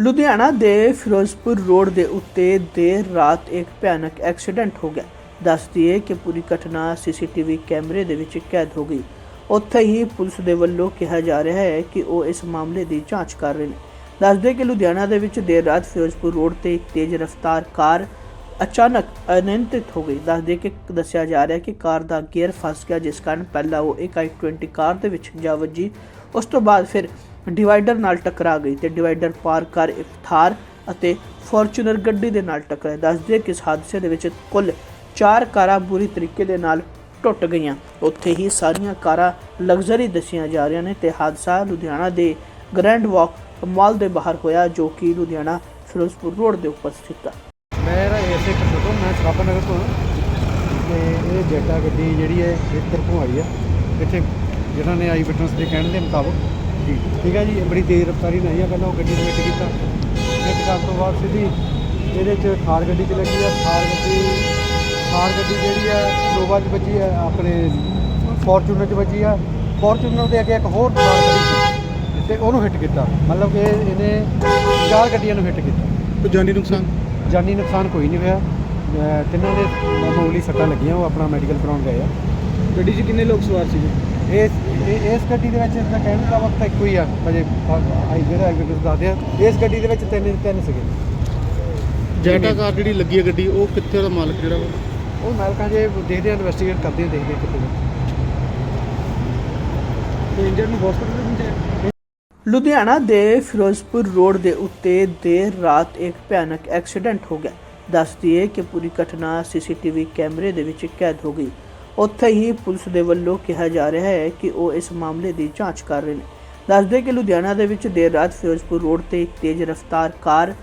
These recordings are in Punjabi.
ਲੁਧਿਆਣਾ ਦੇ ਫਿਰੋਜ਼ਪੁਰ ਰੋਡ ਦੇ ਉੱਤੇ ਦੇਰ ਰਾਤ ਇੱਕ ਭਿਆਨਕ ਐਕਸੀਡੈਂਟ ਹੋ ਗਿਆ। ਦੱਸਦੀ ਹੈ ਕਿ ਪੂਰੀ ਘਟਨਾ ਸੀਸੀਟੀਵੀ ਕੈਮਰੇ ਦੇ ਵਿੱਚ ਕੈਦ ਹੋ ਗਈ। ਉੱਥੇ ਹੀ ਪੁਲਿਸ ਦੇ ਵੱਲੋਂ ਕਿਹਾ ਜਾ ਰਿਹਾ ਹੈ ਕਿ ਉਹ ਇਸ ਮਾਮਲੇ ਦੀ ਜਾਂਚ ਕਰ ਰਹੇ ਨੇ। ਦੱਸਦੇ ਕਿ ਲੁਧਿਆਣਾ ਦੇ ਵਿੱਚ ਦੇਰ ਰਾਤ ਫਿਰੋਜ਼ਪੁਰ ਰੋਡ ਤੇ ਇੱਕ ਤੇਜ਼ ਰਫ਼ਤਾਰ ਕਾਰ ਅਚਾਨਕ ਅਨਿਯੰਤਰਿਤ ਹੋ ਗਈ। ਦੱਸਦੇ ਕਿ ਦੱਸਿਆ ਜਾ ਰਿਹਾ ਹੈ ਕਿ ਕਾਰ ਦਾ ਗੇਅਰ ਫਸ ਗਿਆ, ਜਿਸ ਕਾਰਨ ਪਹਿਲਾਂ ਉਹ ਇੱਕ i20 ਕਾਰ ਦੇ ਵਿੱਚ ਜਾ ਵੱਜੀ। ਉਸ ਤੋਂ ਬਾਅਦ ਫਿਰ ਡਿਵਾਈਡਰ ਨਾਲ ਟਕਰਾ ਗਈ ਤੇ ਡਿਵਾਈਡਰ ਪਾਰ ਕਰ ਇੱਕ ਅਤੇ ਫੋਰਚੂਨਰ ਗੱਡੀ ਦੇ ਨਾਲ ਟਕਰਾਇਆ ਦੱਸਦੇ ਕਿ ਇਸ ਹਾਦਸੇ ਦੇ ਵਿੱਚ ਕੁੱਲ 4 ਕਾਰਾਂ ਬੁਰੀ ਤਰੀਕੇ ਦੇ ਨਾਲ ਟੁੱਟ ਗਈਆਂ। ਉੱਥੇ ਹੀ ਸਾਰੀਆਂ ਕਾਰਾਂ ਲਗਜ਼ਰੀ ਦੱਸੀਆਂ ਜਾ ਰਹੀਆਂ ਨੇ ਤੇ ਹਾਦਸਾ ਲੁਧਿਆਣਾ ਦੇ ਗ੍ਰੈਂਡ ਵਾਕ ਮਾਲ ਦੇ ਬਾਹਰ ਹੋਇਆ, ਜੋ ਕਿ ਲੁਧਿਆਣਾ ਫਿਰੋਜ਼ਪੁਰ ਰੋਡ ਦੇ ਉੱਪਰ ਸਥਿਤ ਹੈ ਮੇਰਾ ਇਸੇ ਕਸੂਰ ਮੈਂ ਸਰਾਭਾ ਨਗਰ ਤੋਂ ਤੇ ਇਹ ਜੈਟਾ ਗੱਡੀ ਜਿਹੜੀ ਹੈ ਇੱਕ ਤਰਫੋਂ ਆਈ ਆ। ਇੱਥੇ ਜਿਹਨਾਂ ਨੇ ਆਈ ਵਿਟਨੈਸ ਦੇ ਕਹਿਣ ਦੇ ਮੁਤਾਬਕ ਜੀ। ਠੀਕ ਹੈ ਜੀ ਬੜੀ ਤੇਜ਼ ਰਫ਼ਤਾਰੀ ਨਹੀਂ ਆ ਪਹਿਲਾਂ ਉਹ ਗੱਡੀ ਨੂੰ ਹਿੱਟ ਕੀਤਾ। ਹਿੱਟ ਕਰਨ ਤੋਂ ਬਾਅਦ ਸਿੱਧੀ ਇਹਦੇ 'ਚ ਥਾਰ ਗੱਡੀ ਚ ਲੱਗੀ ਆ। ਥਾਰ ਗੱਡੀ ਥਾਰ ਗੱਡੀ ਜਿਹੜੀ ਆ ਨੋਵਾ 'ਚ ਵੱਜੀ ਆ ਆਪਣੇ ਫੋਰਚੂਨਰ 'ਚ ਵੱਜੀ ਆ। ਫੋਰਚੂਨਰ ਦੇ ਅੱਗੇ ਇੱਕ ਹੋਰ ਥਾਰ ਗੱਡੀ ਸੀ ਤੇ ਉਹਨੂੰ ਹਿੱਟ ਕੀਤਾ। ਮਤਲਬ ਕਿ ਇਹਨੇ ਚਾਰ ਗੱਡੀਆਂ ਨੂੰ ਹਿੱਟ ਕੀਤਾ। ਕੋਈ ਜਾਨੀ ਨੁਕਸਾਨ? ਜਾਨੀ ਨੁਕਸਾਨ ਕੋਈ ਨਹੀਂ ਹੋਇਆ। ਤਿੰਨਾਂ ਦੇ ਮਾਮੂਲੀ ਸੱਟਾਂ ਲੱਗੀਆਂ ਉਹ ਆਪਣਾ ਮੈਡੀਕਲ ਕਰਾਉਣ ਗਏ ਆ। ਗੱਡੀ 'ਚ ਕਿੰਨੇ ਲੋਕ ਸਵਾਰ ਸੀਗੇ? ਇਸ ਇਹ- ਇਸ ਗੱਡੀ ਦੇ ਵਿੱਚ ਤਾਂ ਕਹਿਣ ਦਾ ਵਕਤ ਇੱਕੋ ਹੀ ਆ ਅਜੇ ਆਈ ਜਿਹੜਾ ਐਗਰੀਕਲਚਰ ਦੱਸਦੇ ਆ ਇਸ ਗੱਡੀ ਦੇ ਵਿੱਚ ਤਿੰਨ ਤਿੰਨ ਸੀਗੇ। ਜੈਟਾ ਕਾਰ ਜਿਹੜੀ ਲੱਗੀ ਹੈ ਗੱਡੀ ਉਹ ਕਿੱਥੇ ਦਾ ਮਾਲਕ ਜਿਹੜਾ ਵਾ? ਉਹ ਮਾਲਕਾਂ ਜੇ ਦੇਖਦੇ ਆ ਇਨਵੈਸਟੀਗੇਟ ਕਰਦੇ ਆ ਦੇਖਦੇ ਆ ਕਿੱਥੇ ਨੇ ਤੇ ਇੰਜਰ ਨੂੰ ਹਸਪੀਟਲ ਦੇ ਵਿੱਚ ਲੁਧਿਆਣਾ ਦੇ ਫਿਰੋਜ਼ਪੁਰ ਰੋਡ ਦੇ ਉੱਤੇ ਦੇਰ ਰਾਤ ਇੱਕ ਭਿਆਨਕ ਐਕਸੀਡੈਂਟ ਹੋ ਗਿਆ। ਦੱਸਦੀ ਹੈ ਕਿ ਪੂਰੀ ਘਟਨਾ ਸੀਸੀਟੀਵੀ ਕੈਮਰੇ ਦੇ ਵਿੱਚ ਕੈਦ ਹੋ ਗਈ। ਉੱਥੇ ਹੀ ਪੁਲਿਸ ਦੇ ਵੱਲੋਂ ਕਿਹਾ ਜਾ ਰਿਹਾ ਹੈ ਕਿ ਉਹ ਇਸ ਮਾਮਲੇ ਦੀ ਜਾਂਚ ਕਰ ਰਹੇ ਨੇ। ਦੱਸਦੇ ਕਿ ਲੁਧਿਆਣਾ ਦੇ ਵਿੱਚ ਦੇਰ ਰਾਤ ਫਿਰੋਜ਼ਪੁਰ ਰੋਡ ਤੇ ਇੱਕ ਤੇਜ਼ ਰਫ਼ਤਾਰ ਕਾਰ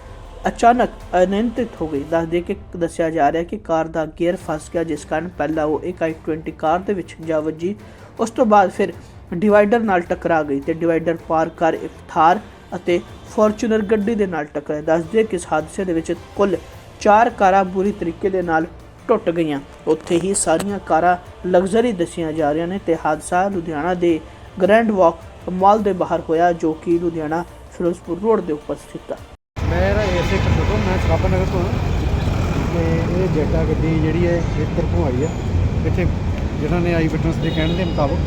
ਅਚਾਨਕ ਅਨਿਯੰਤਰਿਤ ਹੋ ਗਈ। ਦੱਸਦੇ ਕਿ ਦੱਸਿਆ ਜਾ ਰਿਹਾ ਕਿ ਕਾਰ ਦਾ ਗੇਅਰ ਫਸ ਗਿਆ, ਜਿਸ ਕਾਰਨ ਪਹਿਲਾਂ ਉਹ ਇੱਕ i20 ਕਾਰ ਦੇ ਵਿੱਚ ਜਾ ਵੱਜੀ। ਉਸ ਤੋਂ ਬਾਅਦ ਫਿਰ ਡਿਵਾਈਡਰ ਨਾਲ ਟਕਰਾ ਗਈ ਤੇ ਡਿਵਾਈਡਰ ਪਾਰ ਕਰ ਇੱਕ ਥਾਰ ਅਤੇ ਫੋਰਚੂਨਰ ਗੱਡੀ ਦੇ ਨਾਲ ਟਕਰਾਇਆ ਦੱਸਦੇ ਕਿ ਇਸ ਹਾਦਸੇ ਦੇ ਵਿੱਚ ਕੁੱਲ 4 ਕਾਰਾਂ ਬੁਰੀ ਤਰੀਕੇ ਦੇ ਨਾਲ ਟੁੱਟ ਗਈਆਂ। ਉੱਥੇ ਹੀ ਸਾਰੀਆਂ ਕਾਰਾਂ ਲਗਜ਼ਰੀ ਦੱਸੀਆਂ ਜਾ ਰਹੀਆਂ ਨੇ ਤੇ ਹਾਦਸਾ ਲੁਧਿਆਣਾ ਦੇ ਗ੍ਰੈਂਡ ਵਾਕ ਮਾਲ ਦੇ ਬਾਹਰ ਹੋਇਆ ਜੋ ਕਿ ਲੁਧਿਆਣਾ ਫਿਰੋਜ਼ਪੁਰ ਰੋਡ ਦੇ ਉੱਪਰ ਸਥਿਤ ਹੈ ਮੇਰਾ ਕਸੂਰ ਤੋਂ ਮੈਂ ਸਰਾਭਾ ਨਗਰ ਤੋਂ ਤੇ ਇਹ ਜੈਟਾ ਗੱਡੀ ਜਿਹੜੀ ਹੈ ਇੱਕ ਤਰਫੋਂ ਆਈ ਆ। ਇੱਥੇ ਜਿਹਨਾਂ ਨੇ ਆਈ ਵਿਟਨੈਸ ਦੇ ਕਹਿਣ ਦੇ ਮੁਤਾਬਕ।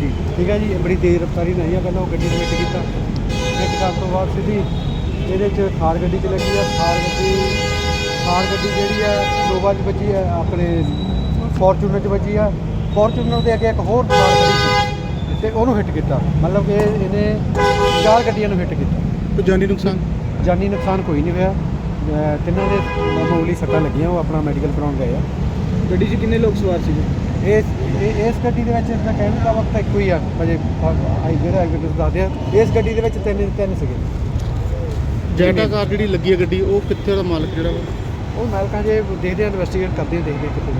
ਜੀ। ਠੀਕ ਹੈ ਜੀ ਬੜੀ ਤੇਜ਼ ਰਫ਼ਤਾਰੀ ਨਹੀਂ ਆ ਪਹਿਲਾਂ ਉਹ ਗੱਡੀ ਨੂੰ ਹਿੱਟ ਕੀਤਾ। ਹਿੱਟ ਕਰਨ ਤੋਂ ਬਾਅਦ ਸਿੱਧੀ ਇਹਦੇ 'ਚ ਥਾਰ ਗੱਡੀ ਚ ਲੱਗੀ ਆ ਥਾਰ ਗੱਡੀ ਥਾਰ ਗੱਡੀ ਜਿਹੜੀ ਆ ਨੋਵਾ 'ਚ ਵੱਜੀ ਆ ਆਪਣੇ ਫੋਰਚੂਨਰ 'ਚ ਵੱਜੀ ਆ। ਫੋਰਚੂਨਰ ਦੇ ਅੱਗੇ ਇੱਕ ਹੋਰ ਥਾਰ ਗੱਡੀ ਸੀ ਤੇ ਉਹਨੂੰ ਹਿੱਟ ਕੀਤਾ। ਮਤਲਬ ਕਿ ਇਹਨੇ ਚਾਰ ਗੱਡੀਆਂ ਨੂੰ ਹਿੱਟ ਕੀਤਾ। ਕੋਈ ਜਾਨੀ ਨੁਕਸਾਨ? ਜਾਨੀ ਨੁਕਸਾਨ ਕੋਈ ਨਹੀਂ ਹੋਇਆ। ਅਹ ਤਿੰਨਾਂ ਦੇ ਮਾਮੂਲੀ ਸੱਟਾਂ ਲੱਗੀਆਂ ਉਹ ਆਪਣਾ ਮੈਡੀਕਲ ਕਰਾਉਣ ਗਏ ਆ। ਗੱਡੀ 'ਚ ਕਿੰਨੇ ਲੋਕ ਸਵਾਰ ਸੀਗੇ? ਇਸ ਇਹ- ਇਸ ਗੱਡੀ ਦੇ ਵਿੱਚ ਤਾਂ ਕਹਿਣ ਦਾ ਵਕਤ ਇੱਕੋ ਹੀ ਆ ਅਜੇ ਆਈ ਜਿਹੜਾ ਐਗਰੀਕਲਚਰ ਦੱਸਦੇ ਆ ਇਸ ਗੱਡੀ ਦੇ ਵਿੱਚ ਤਿੰਨ ਤਿੰਨ ਸੀਗੇ। ਜੈਟਾ ਕਾਰ ਜਿਹੜੀ ਲੱਗੀ ਹੈ ਗੱਡੀ ਉਹ ਕਿੱਥੇ ਦਾ ਮਾਲਕ ਜਿਹੜਾ ਵਾ? ਉਹ ਮਾਲਕਾਂ ਜੇ ਦੇਖਦੇ ਆ ਇਨਵੈਸਟੀਗੇਟ ਕਰਦੇ ਆ, ਦੇਖਦੇ ਆ ਕਿੱਥੇ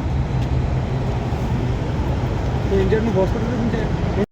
ਤੇ ਇੰਜਰ ਨੂੰ ਹਸਪੀਟਲ ਵਿੱਚ